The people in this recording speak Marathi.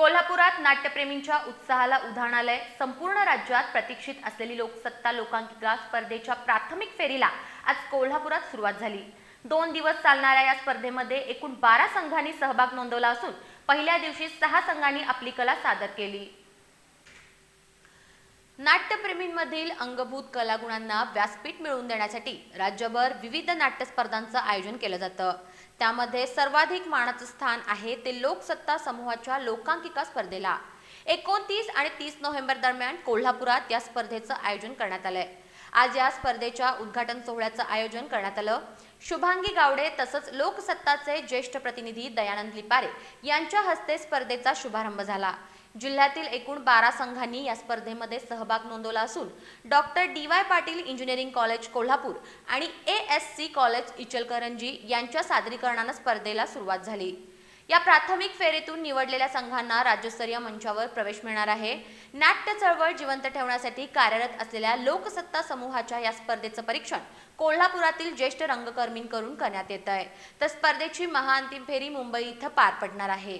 कोल्हापुरात नाट्यप्रेमींच्या उत्साहाला उधाण आलंय संपूर्ण राज्यात प्रतीक्षित असलेली लोकसत्ता लोकांकिका स्पर्धेच्या प्राथमिक फेरीला आज कोल्हापुरात सुरुवात झाली. दोन दिवस चालणाऱ्या या स्पर्धेमध्ये एकूण बारा संघांनी सहभाग नोंदवला असून पहिल्या दिवशी सहा संघांनी आपली कला सादर केली. नाट्यप्रेमींमधील अंगभूत कलागुणांना व्यासपीठ मिळवून देण्यासाठी राज्यभर विविध नाट्य स्पर्धांचं आयोजन केलं जातं. त्यामध्ये सर्वाधिक मानाचं स्थान आहे ते लोकसत्ता समूहाच्या लोकांकिका स्पर्धेला. एकोणतीस आणि तीस नोव्हेंबर दरम्यान कोल्हापुरात या स्पर्धेचं आयोजन करण्यात आलंय. आज या स्पर्धेच्या उद्घाटन सोहळ्याचं आयोजन करण्यात आलं. शुभांगी गावडे तसंच लोकसत्ताचे ज्येष्ठ प्रतिनिधी दयानंद लिपारे यांच्या हस्ते स्पर्धेचा शुभारंभ झाला. जिल्ह्यातील एकूण बारा संघांनी या स्पर्धेमध्ये सहभाग नोंदवला असून doctor D Y Patil engineering college Kolhapur आणि A S C college Ichalkaranji यांच्या सादरीकरणानं स्पर्धेला सुरुवात झाली. या प्राथमिक फेरीतून निवडलेल्या संघांना राज्यस्तरीय मंचावर प्रवेश मिळणार आहे. नाट्य चळवळ जिवंत ठेवण्यासाठी कार्यरत असलेल्या लोकसत्ता समूहाच्या या स्पर्धेचं परीक्षण कोल्हापुरातील ज्येष्ठ रंगकर्मींकडून करण्यात येत आहे. तर स्पर्धेची महाअंतिम फेरी मुंबई इथं पार पडणार आहे.